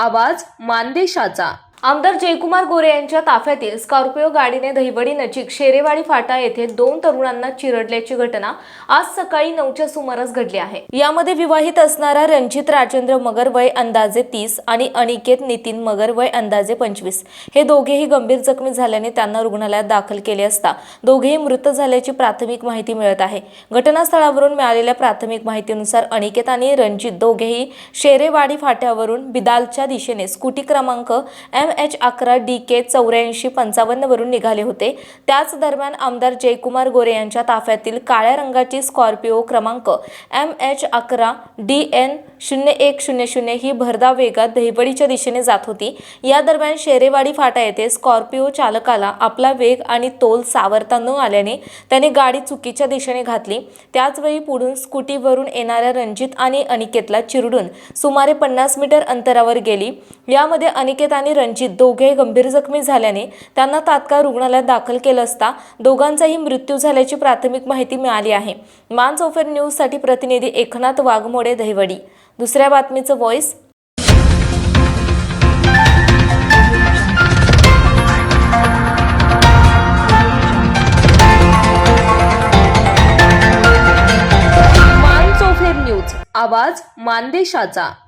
आवाज मानदेशाचा. आमदार जयकुमार गोरे यांच्या ताफ्यातील स्कॉर्पिओ गाडीने दहिवडी नजीक शेरेवाडी फाटा येथे दोन तरुणांना चिरडल्याची घटना आज सकाळी नऊच्या सुमारास घडली आहे. यामध्ये विवाहित असणारा रणजित राजेंद्र मगर वय अंदाजे तीस आणि अनिकेत नितीन मगर वय अंदाजे पंचवीस. हे दोघेही गंभीर जखमी झाल्याने त्यांना रुग्णालयात दाखल केले असता दोघेही मृत झाल्याची प्राथमिक माहिती मिळत आहे. घटनास्थळावरून मिळालेल्या प्राथमिक माहितीनुसार अनिकेत आणि रणजित दोघेही शेरेवाडी फाट्यावरून बिदालच्या दिशेने स्कूटी क्रमांक एम एच अकरा डी के चौऱ्याऐंशी पंचावन्नवरून निघाले होते. त्याच दरम्यान आमदार जयकुमार गोरे यांच्या ताफ्यातील काळ्या रंगाची स्कॉर्पिओ क्रमांक एम एच अकरा डी एन शून्य एक शून्य शून्य ही भरधाव वेगात दहिवडीच्या दिशेने जात होती. या दरम्यान शेरेवाडी फाटा येथे स्कॉर्पिओ चालकाला आपला वेग आणि तोल सावरता न आल्याने त्याने गाडी चुकीच्या दिशेने घातली. त्याचवेळी पुढून स्कूटीवरून येणाऱ्या रणजित आणि अनिकेतला चिरडून सुमारे पन्नास मीटर अंतरावर गेली. यामध्ये अनिकेत आणि रणजित दोघे गंभीर जखमी झाल्याने त्यांना तात्काळ रुग्णालयात दाखल केलं असता दोघांचाही मृत्यू झाल्याची प्राथमिक माहिती मिळाली आहे. मान चौफेर न्यूजसाठी प्रतिनिधी एकनाथ वाघमोडे दहिवडी. दुसऱ्या बातमीचं व्हॉइस. न्यूज. आवाज मानदेशाचा.